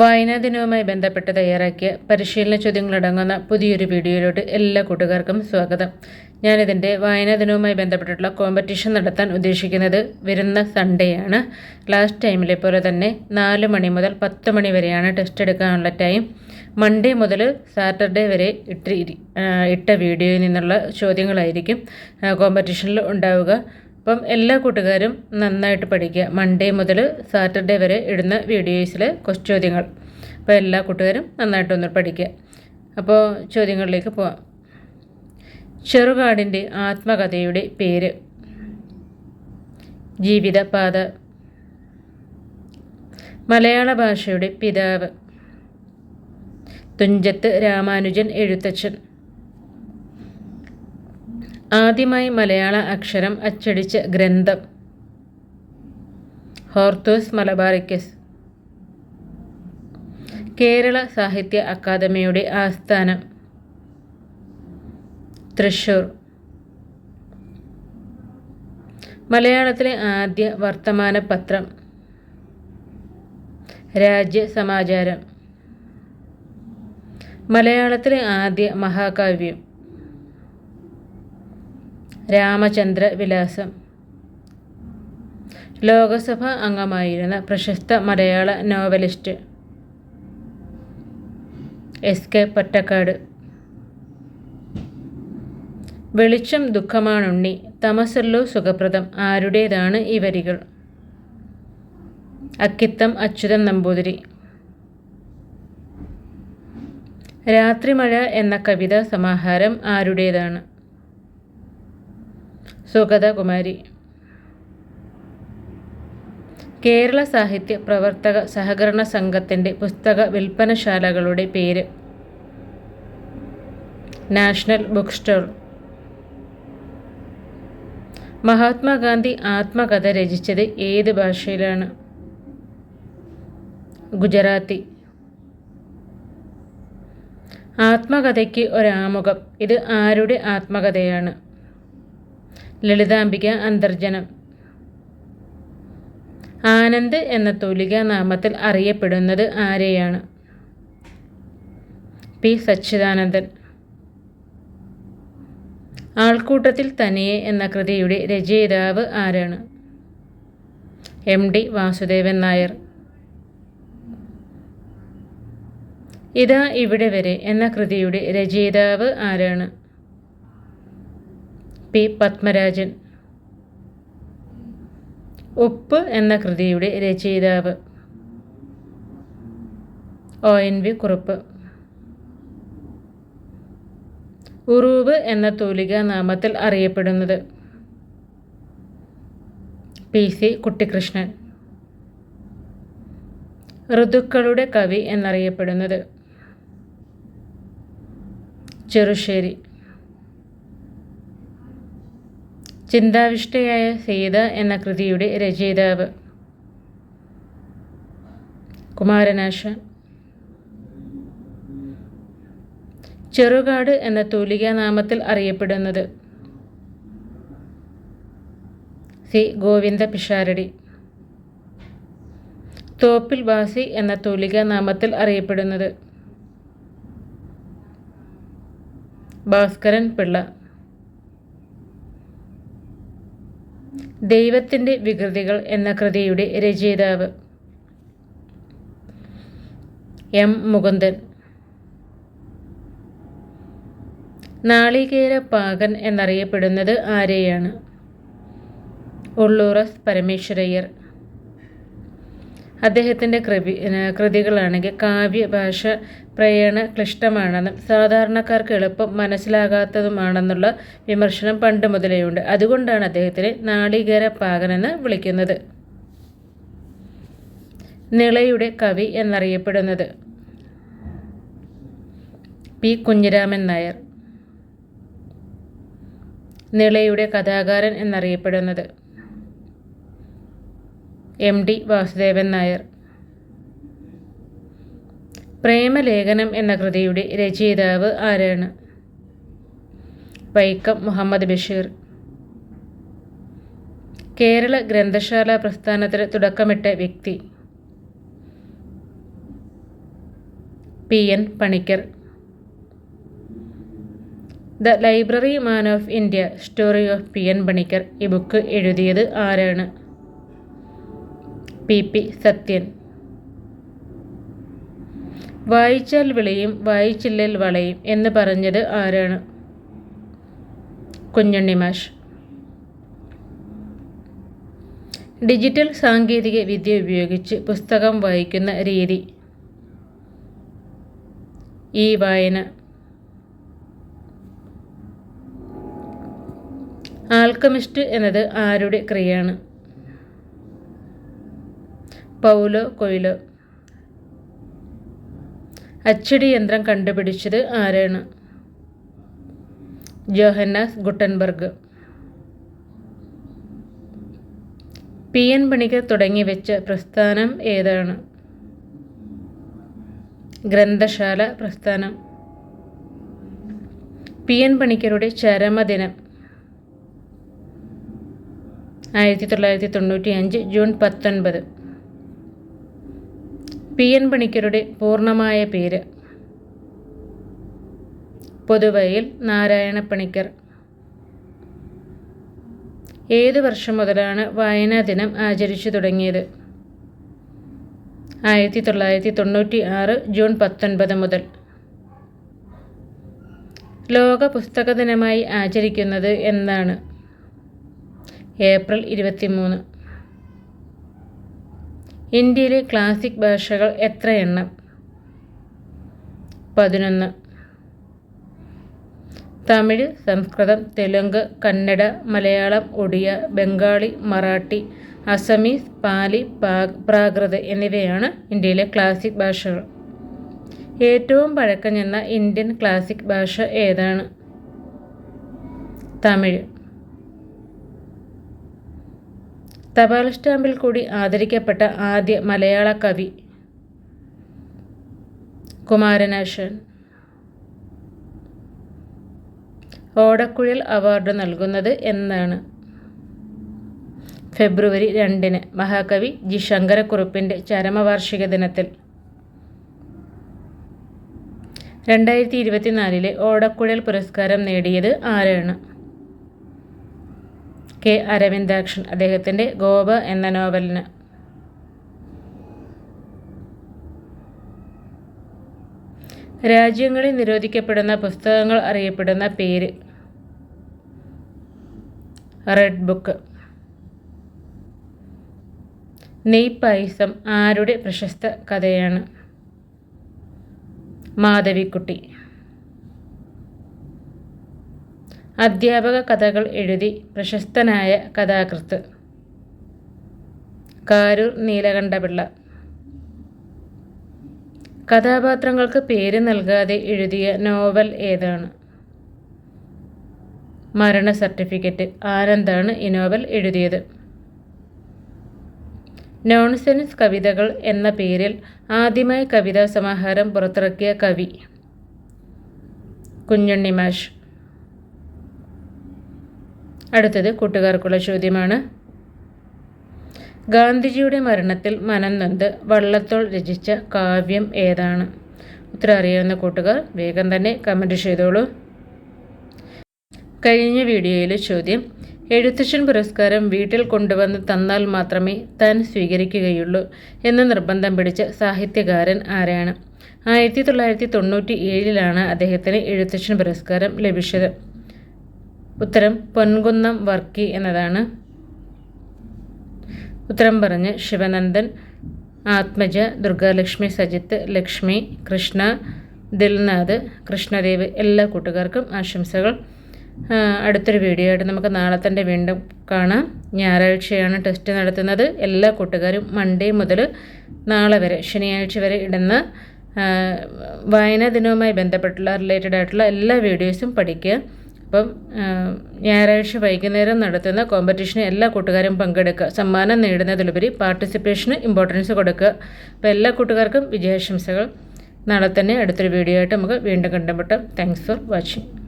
വായനാ ദിനവുമായി ബന്ധപ്പെട്ട് തയ്യാറാക്കിയ പരിശീലന ചോദ്യങ്ങളടങ്ങുന്ന പുതിയൊരു വീഡിയോയിലോട്ട് എല്ലാ കൂട്ടുകാർക്കും സ്വാഗതം. ഞാനിതിന്റെ വായനാ ദിനവുമായി ബന്ധപ്പെട്ടിട്ടുള്ള കോമ്പറ്റീഷൻ നടത്താൻ ഉദ്ദേശിക്കുന്നത് വരുന്ന സൺഡേ ആണ്. ലാസ്റ്റ് ടൈമിലെ പോലെ തന്നെ നാല് മണി മുതൽ പത്ത് മണി വരെയാണ് ടെസ്റ്റ് എടുക്കാനുള്ള ടൈം മൺഡേ മുതൽ സാറ്റർഡേ വരെ ഇട്ട് ഇട്ട വീഡിയോയിൽ നിന്നുള്ള ചോദ്യങ്ങളായിരിക്കും കോമ്പറ്റീഷനിൽ ഉണ്ടാവുക. അപ്പം എല്ലാ കൂട്ടുകാരും നന്നായിട്ട് പഠിക്കുക. മൺഡേ മുതൽ സാറ്റർഡേ വരെ ഇടുന്ന വീഡിയോസിലെ ക്വസ്റ്റ് ചോദ്യങ്ങൾ. അപ്പോൾ എല്ലാ കൂട്ടുകാരും നന്നായിട്ടൊന്ന് പഠിക്കുക. അപ്പോൾ ചോദ്യങ്ങളിലേക്ക് പോവാം. ചെറുകാടിന്റെ ആത്മകഥയുടെ പേര്. ജീവിതപാത. മലയാള ഭാഷയുടെ പിതാവ്. തുഞ്ചത്ത് രാമാനുജൻ എഴുത്തച്ഛൻ. ആദ്യമായി മലയാള അക്ഷരം അച്ചടിച്ച ഗ്രന്ഥം. ഹോർത്തോസ് മലബാറിക്കസ്. കേരള സാഹിത്യ അക്കാദമിയുടെ ആസ്ഥാനം. തൃശൂർ മലയാളത്തിലെ ആദ്യ വർത്തമാന പത്രം. രാജ്യ സമാചാരം. മലയാളത്തിലെ ആദ്യ മഹാകാവ്യം. രാമചന്ദ്ര വിലാസം ലോകസഭ അംഗമായിരുന്ന പ്രശസ്ത മലയാള നോവലിസ്റ്റ് എസ് കെ പൊറ്റക്കാട് വെളിച്ചം ദുഃഖമാണുണ്ണി തമസല്ലോ സുഖപ്രദം ആരുടേതാണ് ഈ വരികൾ? അക്കിത്തം അച്യുതൻ നമ്പൂതിരി. രാത്രിമഴ എന്ന കവിതാ സമാഹാരം ആരുടേതാണ്? സുഗതകുമാരി. കേരള സാഹിത്യ പ്രവർത്തക സഹകരണ സംഘത്തിന്റെ പുസ്തക വിൽപ്പനശാലകളുടെ പേര് നാഷണൽ ബുക്ക് സ്റ്റോർ. മഹാത്മാഗാന്ധി ആത്മകഥ രചിച്ചത് ഏത് ഭാഷയിലാണ്? ഗുജറാത്തി. ആത്മകഥയ്ക്ക് ഒരാമുഖം. ഇത് ആരുടെ ആത്മകഥയാണ്? ലളിതാംബിക അന്തർജനം. ആനന്ദ് എന്ന തൂലിക നാമത്തിൽ അറിയപ്പെടുന്നത് ആരെയാണ്? പി. സച്ചിദാനന്ദൻ. ആൾക്കൂട്ടത്തിൽ തനിയെ എന്ന കൃതിയുടെ രചയിതാവ് ആരാണ്? എം. ഡി. വാസുദേവൻ നായർ. ഇതാ ഇവിടെ വരെ എന്ന കൃതിയുടെ രചയിതാവ് ആരാണ്? പി പത്മരാജൻ. ഉപ്പ് എന്ന കൃതിയുടെ രചയിതാവ്. O N V Kurup. Uroob എന്ന തൂലിക നാമത്തിൽ അറിയപ്പെടുന്നത് പി സി കുട്ടിക്കൃഷ്ണൻ ഋതുക്കളുടെ കവി എന്നറിയപ്പെടുന്നത് ചെറുശ്ശേരി. ചിന്താവിഷ്ടയായ സീത എന്ന കൃതിയുടെ രചയിതാവ്. കുമാരനാശ. ചെറുകാട് എന്ന തൂലികാനാമത്തിൽ അറിയപ്പെടുന്നത് സി. ഗോവിന്ദ പിഷാരടി. തോപ്പിൽ വാസി എന്ന തൂലികാനാമത്തിൽ അറിയപ്പെടുന്നത് ഭാസ്കരൻ പിള്ള. ദൈവത്തിന്റെ വികൃതികൾ എന്ന കൃതിയുടെ രചയിതാവ്. എം. മുകുന്ദൻ. നാളികേര പാകൻ എന്നറിയപ്പെടുന്നത് ആരെയാണ്? ഉള്ളൂറസ് പരമേശ്വരയ്യർ. അദ്ദേഹത്തിന്റെ കൃതി കൃതികളാണെങ്കിൽ കാവ്യഭാഷ പ്രയണ ക്ലിഷ്ടമാണെന്നും സാധാരണക്കാർക്ക് എളുപ്പം മനസ്സിലാകാത്തതുമാണെന്നുള്ള വിമർശനം പണ്ട് മുതലേയുണ്ട് അതുകൊണ്ടാണ് അദ്ദേഹത്തിനെ നാളികേര പാകനെന്ന് വിളിക്കുന്നത്. നിളയുടെ കവി എന്നറിയപ്പെടുന്നത് പി. കുഞ്ഞിരാമൻ നായർ. നിളയുടെ കഥാകാരൻ എന്നറിയപ്പെടുന്നത് എം. ഡി. വാസുദേവൻ നായർ. പ്രേമലേഖനം എന്ന കൃതിയുടെ രചയിതാവ് ആരാണ്? വൈക്കം മുഹമ്മദ് ബഷീർ. കേരള ഗ്രന്ഥശാല പ്രസ്ഥാനത്തിന് തുടക്കമിട്ട വ്യക്തി P N Panicker. The library man of India story of P N Panicker ഈ ബുക്ക് എഴുതിയത് ആരാണ്? P P Sathyan. വായിച്ചാൽ വിളയും വായിച്ചില്ലേൽ വളയും എന്ന് പറഞ്ഞത് ആരാണ്? കുഞ്ഞുണ്ണിമാഷ് ഡിജിറ്റൽ സാങ്കേതിക വിദ്യ ഉപയോഗിച്ച് പുസ്തകം വായിക്കുന്ന രീതി. ഈ വായന. ആൽക്കമിസ്റ്റ് എന്നത് ആരുടെ ക്രിയയാണ്? Paulo Coelho. അച്ചടി യന്ത്രം കണ്ടുപിടിച്ചത് ആരാണ്? Johannes Gutenberg. P N Panicker തുടങ്ങി വെച്ച പ്രസ്ഥാനം ഏതാണ്? ഗ്രന്ഥശാല പ്രസ്ഥാനം. പി എൻ പണിക്കരുടെ ചരമദിനം. ആയിരത്തി തൊള്ളായിരത്തി തൊണ്ണൂറ്റി അഞ്ച് ജൂൺ പത്തൊൻപത്. പി എൻ പണിക്കരുടെ പൂർണമായ പേര്. പൊതുവയിൽ നാരായണ പണിക്കർ ഏത് വർഷം മുതലാണ് വായനാ ദിനം ആചരിച്ചു തുടങ്ങിയത്? ആയിരത്തി തൊള്ളായിരത്തി തൊണ്ണൂറ്റി ആറ് ജൂൺ പത്തൊൻപത് മുതൽ. ലോക പുസ്തക ദിനമായി ആചരിക്കുന്നത് എന്നാണ്. ഏപ്രിൽ ഇരുപത്തിമൂന്ന്. ഇന്ത്യയിലെ ക്ലാസിക് ഭാഷകൾ എത്ര എണ്ണം പതിനൊന്ന്. തമിഴ് സംസ്കൃതം തെലുങ്ക് കന്നഡ മലയാളം ഒഡിയ ബംഗാളി മറാഠി അസമീസ് പാലി പ്രാകൃത് എന്നിവയാണ് ഇന്ത്യയിലെ ക്ലാസിക് ഭാഷകൾ. ഏറ്റവും പഴക്കം ചെന്ന ഇന്ത്യൻ ക്ലാസിക് ഭാഷ ഏതാണ്? തമിഴ്. തപാൽ സ്റ്റാമ്പിൽ കൂടി ആദരിക്കപ്പെട്ട ആദ്യ മലയാള കവി കുമാരനാശൻ. ഓടക്കുഴൽ അവാർഡ് നൽകുന്നത് എന്നാണ്. ഫെബ്രുവരി രണ്ടിന് മഹാകവി ജി. ശങ്കരക്കുറുപ്പിന്റെ ചരമവാർഷിക ദിനത്തിൽ. രണ്ടായിരത്തി ഇരുപത്തിനാലിലെ ഓടക്കുഴൽ പുരസ്കാരം നേടിയത് ആരാണ്? കെ അരവിന്ദാക്ഷൻ അദ്ദേഹത്തിന്റെ ഗോപ എന്ന നോവലിന്. രാജ്യങ്ങളിൽ നിരോധിക്കപ്പെടുന്ന പുസ്തകങ്ങൾ അറിയപ്പെടുന്ന പേര്. Red book. നെയ് പായസം ആരുടെ പ്രശസ്ത കഥയാണ്? മാധവിക്കുട്ടി. അധ്യാപക കഥകൾ എഴുതി പ്രശസ്തനായ കഥാകൃത്ത്. കാരൂർ നീലകണ്ഠപിള്ള. കഥാപാത്രങ്ങൾക്ക് പേര് നൽകാതെ എഴുതിയ നോവൽ ഏതാണ്? മരണ സർട്ടിഫിക്കറ്റ്. ആനന്ദാണ് ഈ നോവൽ എഴുതിയത്? നോൺസെൻസ് കവിതകൾ എന്ന പേരിൽ ആദ്യമായി കവിതാ സമാഹാരം പുറത്തിറക്കിയ കവി. കുഞ്ഞുണ്ണി മാഷ്. അടുത്തത് കൂട്ടുകാർക്കുള്ള ചോദ്യമാണ്. ഗാന്ധിജിയുടെ മരണത്തിൽ മനംനൊന്ത് വള്ളത്തോൾ രചിച്ച കാവ്യം ഏതാണ്? ഉത്തരം അറിയാവുന്ന കൂട്ടുകാർ വേഗം തന്നെ കമന്റ് ചെയ്തോളൂ. കഴിഞ്ഞ വീഡിയോയിലെ ചോദ്യം എഴുത്തച്ഛൻ പുരസ്കാരം വീട്ടിൽ കൊണ്ടുവന്ന് തന്നാൽ മാത്രമേ താൻ സ്വീകരിക്കുകയുള്ളൂ എന്ന് നിർബന്ധം പിടിച്ച സാഹിത്യകാരൻ ആരാണ്? ആയിരത്തി തൊള്ളായിരത്തി തൊണ്ണൂറ്റി ഏഴിലാണ് അദ്ദേഹത്തിന് എഴുത്തച്ഛൻ പുരസ്കാരം ലഭിച്ചത്. ഉത്തരം പൊൻകുന്നം വർക്കി എന്നതാണ്. ഉത്തരം പറഞ്ഞ് ശിവനന്ദൻ ആത്മജ ദുർഗാലക്ഷ്മി സജിത്ത് ലക്ഷ്മി കൃഷ്ണ ദിൽനാഥ് കൃഷ്ണദേവ് എല്ലാ കൂട്ടുകാർക്കും ആശംസകൾ. അടുത്തൊരു വീഡിയോ ആയിട്ട് നമുക്ക് നാളെ തന്നെ വീണ്ടും കാണാം. ഞായറാഴ്ചയാണ് ടെസ്റ്റ് നടത്തുന്നത്. എല്ലാ കൂട്ടുകാരും മൺഡേ മുതൽ നാളെ വരെ ശനിയാഴ്ച വരെ ഇടുന്ന വായനാ ദിനവുമായി ബന്ധപ്പെട്ടുള്ള റിലേറ്റഡ് ആയിട്ടുള്ള എല്ലാ വീഡിയോസും പഠിക്കുക. അപ്പം ഞായറാഴ്ച വൈകുന്നേരം നടത്തുന്ന കോമ്പറ്റീഷന് എല്ലാ കൂട്ടുകാരും പങ്കെടുക്കുക. സമ്മാനം നേടുന്നതിലുപരി പാർട്ടിസിപ്പേഷന് ഇമ്പോർട്ടൻസ് കൊടുക്കുക. അപ്പോൾ എല്ലാ കൂട്ടുകാർക്കും വിജയാശംസകൾ. നാളെ തന്നെ അടുത്തൊരു വീഡിയോ ആയിട്ട് നമുക്ക് വീണ്ടും കണ്ടുമുട്ടാം. Thanks for watching